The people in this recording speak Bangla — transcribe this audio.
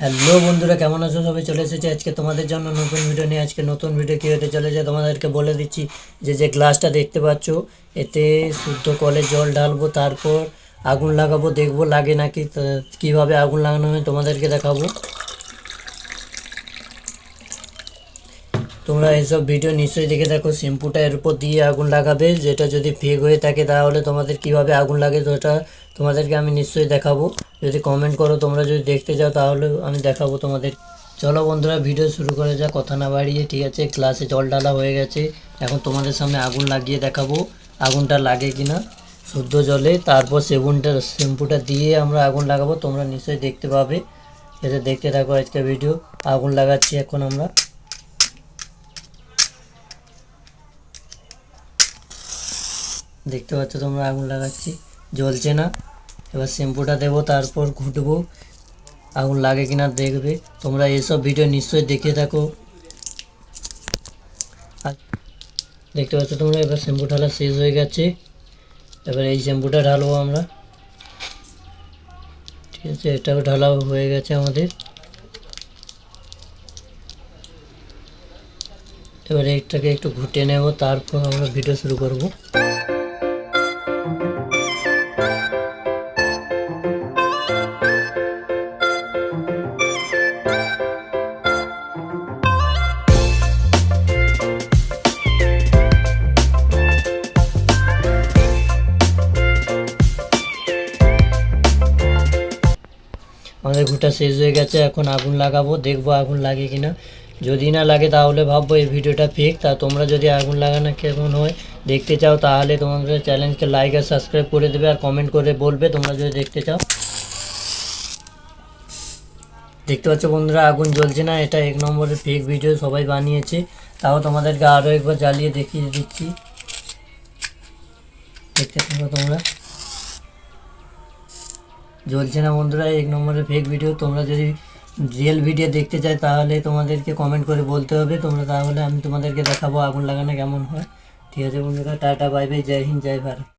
হ্যালো বন্ধুরা, কেমন আছো? সবাই চলে এসেছে আজকে তোমাদের জন্য নতুন ভিডিও নিয়ে। আজকে নতুন ভিডিও কী হতে চলেছে তোমাদেরকে বলে দিচ্ছি। যে যে গ্লাসটা দেখতে পাচ্ছ, এতে শুদ্ধ কলের জল ঢালবো, তারপর আগুন লাগাবো, দেখব লাগে নাকি কীভাবে আগুন লাগানো হয় তোমাদেরকে দেখাবো। তোমরা এইসব ভিডিও নিশ্চয়ই দেখে দেখো শ্যাম্পুটা এর উপর দিয়ে আগুন লাগাবে। যেটা যদি ফেক হয়ে থাকে, তাহলে তোমাদের কীভাবে আগুন লাগে ওটা তোমাদেরকে আমি নিশ্চয়ই দেখাবো। যদি কমেন্ট করো, তোমরা যদি দেখতে চাও তাহলে আমি দেখাবো তোমাদের। চলো বন্ধুরা ভিডিও শুরু করে যা কথা না বাড়িয়ে, ঠিক আছে? গ্লাসে জল ঢালা হয়ে গেছে। এখন তোমাদের সামনে আগুন লাগিয়ে দেখাবো, আগুনটা লাগে কিনা। শুদ্ধ জলে। তারপর সেবুনটা, শ্যাম্পুটা দিয়ে আমরা আগুন লাগাবো। তোমরা নিশ্চয়ই দেখতে পাবে। এটা দেখতে থাকো আজকে ভিডিও আগুন লাগাচ্ছি এখন আমরা। দেখতে পাচ্ছ তোমরা আগুন লাগাচ্ছি। জ্বলছে না। এবার শ্যাম্পুটা দেবো, তারপর ঘুটবো। আগুন লাগে কিনা দেখবে। তোমরা এসব ভিডিও নিশ্চয়ই দেখে থাকো। আর দেখতে পাচ্ছ তোমরা, এবার শ্যাম্পু ঢালা শেষ হয়ে গেছে। এবার এই শ্যাম্পুটা ঢালবো আমরা। ঠিক আছে এটাও ঢালাও হয়ে গেছে আমাদের। এবার এইটাকে একটু ঘুটে নেব, তারপর আমরা ভিডিও শুরু করব। আমাদের ঘুটা শেষ হয়ে গেছে, এখন আগুন লাগাবো, দেখব আগুন লাগে কিনা। যদি না লাগে তাহলে ভাববো এই ভিডিওটা ফেক তা তোমরা যদি আগুন লাগানো কেমন হয় দেখতে চাও, তাহলে তোমাদের চ্যানেলকে লাইক আর সাবস্ক্রাইব করে দেবে আর কমেন্ট করে বলবে তোমরা যদি দেখতে চাও। দেখতে পাচ্ছ বন্ধুরা, আগুন জ্বলছে না, এটা এক নম্বরের ফেক ভিডিও সবাই বানিয়েছে। তাও তোমাদেরকে আরও একবার জ্বালিয়ে দেখিয়ে দিচ্ছি। দেখতে থাকো তোমরা। জ্বলছে না বন্ধুরা, এক নম্বরের ফেক ভিডিও তোমরা যদি রিয়েল ভিডিও দেখতে চাই, তাহলে তোমাদেরকে কমেন্ট করে বলতে হবে। তোমরা তাহলে আমি তোমাদেরকে দেখাবো আগুন লাগানো কেমন হয়। ঠিক আছে বন্ধুরা, টাটা বাই বাই জয় হিন্দ, জয় ভারত।